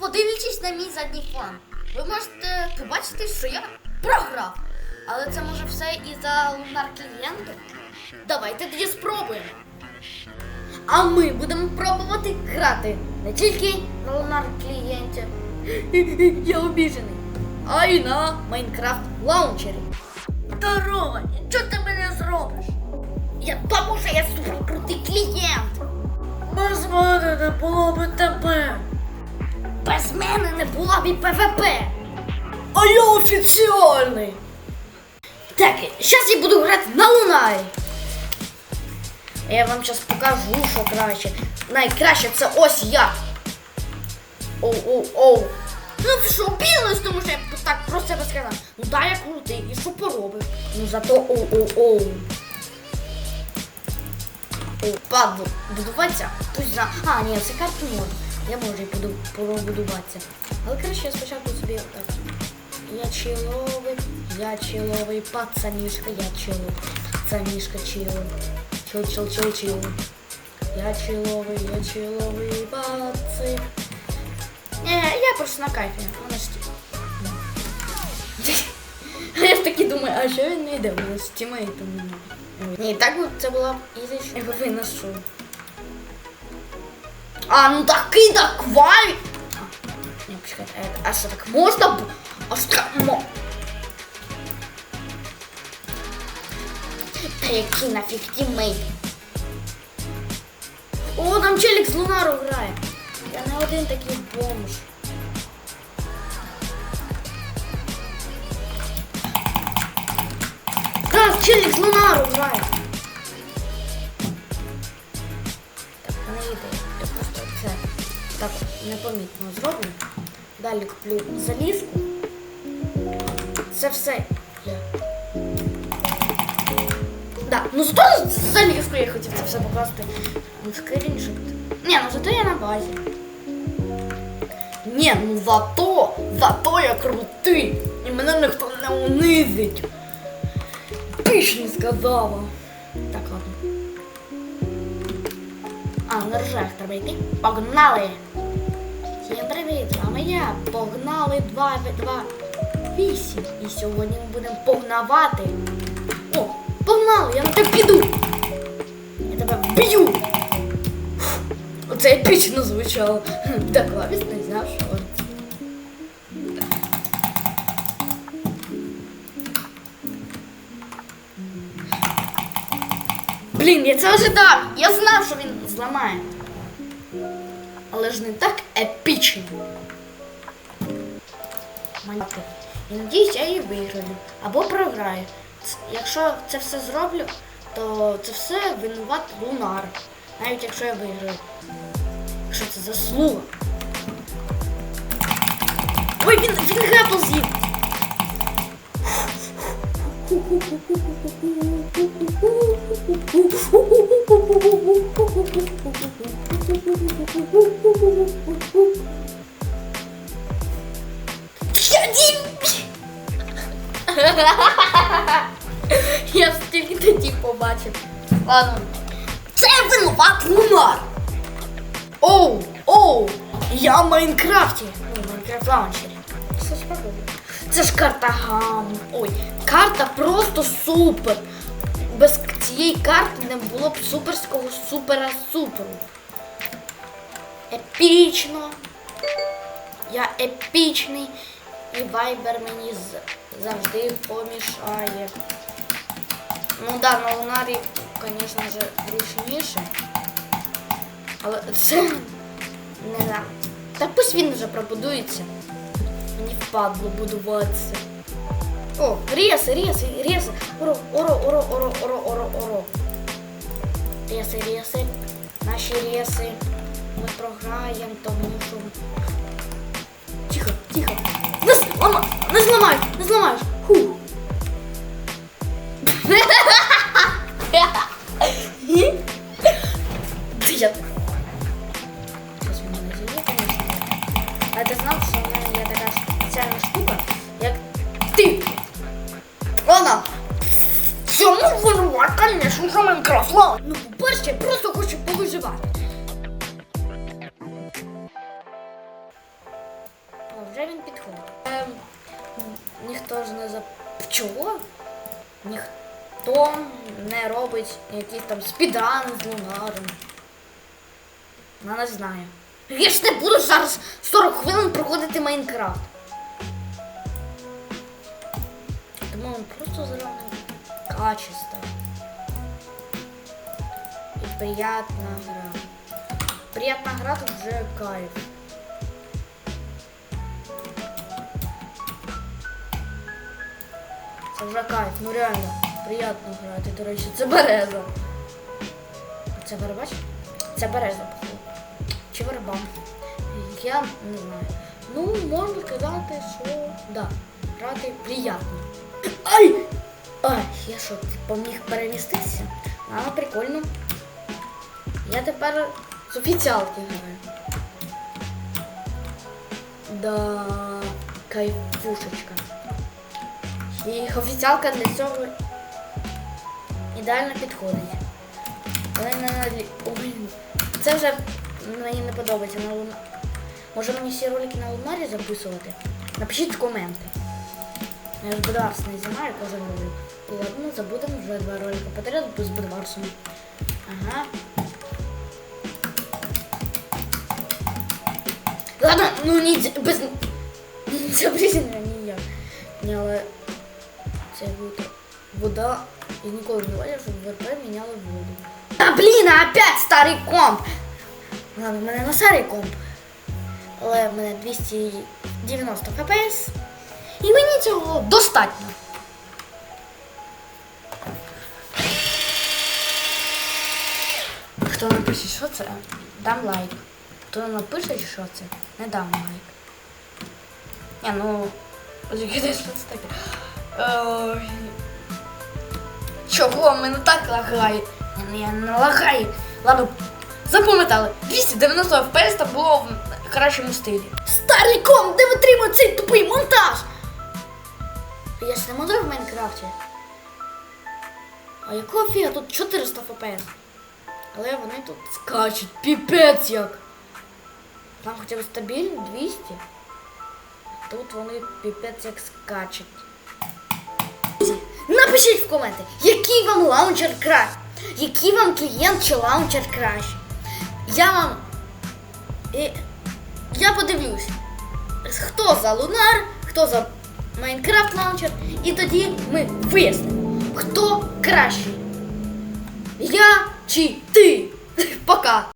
подивлячись на мій задній план, ви можете побачити, що я програв. Але це може все із-за лунар клієнту. Давайте тоді спробуємо. А ми будемо пробувати грати не тільки на лунар клієнті. Я обіжений. А й на Майнкрафт лаунчері. Здорово, нічого ти мене зробиш? Я тому, що я суперкрутий клієнт. Без мене не було би тебе. Мене не було б і ПВП. А я офіціальний. Так, зараз я буду грати на Лунарі. Я вам зараз покажу, що краще. Найкраще це ось я. Оу, оу, оу. Ну ви що, білось, тому що я так про себе сказав. Ну да, я крутий, і що поробив? Ну зато оу, оу, оу. Оу, падло, будуватися? Хтось за. А, ні, це карту можна. Я можу і буду побудуватися. Але краще я спочатку собі так. Я человек, я человек, пацанишка, я человек, пацанишка, чил, чил, чил, чил, чил. Я человек, я человек, пацан. Не, я просто на кайфі, вона ж А я таки думаю, а що він не йде? Вона з тімейтом. Ні, так би це була б ізич, якби винесу. А, ну такий давай! Не, почекайте, а, это- а що так можна? б- А що так мо... Та який нафіг тіммейт? О, там челік з Лунару грає. Я не один такий бомж. Так, челік з Лунару грає. Непомітно зроблю. Далі куплю залізку. Це все. Да, ну зато з залізкою я хотів це все покласти. Скріншот. Ні, ну зато я на базі. Ні, ну зато, зато я крутий. І мене ніхто не унизить. Пішні сказала. Так, ладно. А, на ржах треба йти. Погнали! Всім привіт, з вами я. Погнали 2 в 2 8. І сьогодні ми будемо погнавати. О, погнали, я на тебе піду. Я тебе вб'ю. Оце епічно звучало. Так, Лавіс не знав, що. Блін, я це ожидав. Я знав, що він зламає. Але ж не так епічно. Надіюсь, я її виграю. Або програю. Якщо це все зроблю, то це все винуват Лунар. Навіть якщо я виграю. Якщо це заслуга. Ой, він, він грепл з'їв. Я дім- Я тільки тоді побачив. Ладно. Це винуват Лунар. Оу, оу, я в Майнкрафті. Ну, в Майнкрафт лаунчері. Ж правда. Це ж карта гам. Ой, карта просто супер. Без цієї карти не було б суперського супера суперу. Епічно. Я епічний. І вайбер мені завжди помішає. Ну да, на Лунарі, звісно ж, грішніше. Але це не знаю. Та пусть він вже пробудується. Мені впадло будуватися. О, реси, реси, реси. Оро, оро, оро, оро, оро, оро, оро. Реси, реси. Наші реси. Ми програємо, тому що. Тихо, тихо. Не зламай, не зламай, не зламаєш. Ху. Я... Мене з'їде, звісно. А ти знав, що спеціальна штука, як ти. Вона. Цьому винуват, звісно, що Майнкрафт. Ну, по-перше, я просто хочу повиживати. вже він підходить. Ем, ніхто ж не за. Чого? Ніхто не робить якісь там спідрани з лунаром. Вона не знає. Я ж не буду зараз 40 хвилин проходити Майнкрафт. Тому він просто зробив качество. І приятна гра. Приятна гра тут вже кайф. Це вже кайф, ну реально, приємно грати, до речі, це береза. Це барабач? Це береза, походу. Чи барабан? Я не знаю. Ну, можна сказати, що да, грати приємно. Ай! Ай, я що, типу, міг переміститися? А, прикольно. Я тепер з офіціалки граю. Да, кайфушечка. І офіціалка для цього ідеально підходить. Але не Ой, це вже мені не подобається. Може мені всі ролики на лунарі записувати? Напишіть в коменти. Я ж Бедварс не знімаю кожен ролик. Ладно, забудемо вже два ролика подряд з Бедварсом. Ага. Ладно, ну ні, дз- без... Це близько ніяк. Ні, але це буде вода. Я ніколи не бачив, щоб в ВРП міняли воду. А блін, а опять старий комп! Ладно, в мене на старий комп. Але в мене 290 фпс. І мені цього достатньо. Хто напише, що це, дам лайк. Хто напише, що це, не дам лайк. Ні, ну, закидай таке. Ой. Чого мене так лагає? Ні, ну, не лагаю. Ладно, запам'ятали. 290 FPS було в кращому стилі. Старий ком, де витримує цей тупий монтаж? Я ж не в Майнкрафті. А якого фіга? Тут 400 FPS. Але вони тут скачуть. Піпець як. Там хоча б стабільно 200. Тут вони піпець як скачуть. Напишіть в коменти, який вам лаунчер краще. Який вам клієнт чи лаунчер краще. Я вам. Я подивлюсь, хто за Лунар, хто за Майнкрафт Launcher І тоді ми вияснимо, хто кращий. Я чи ти. Пока.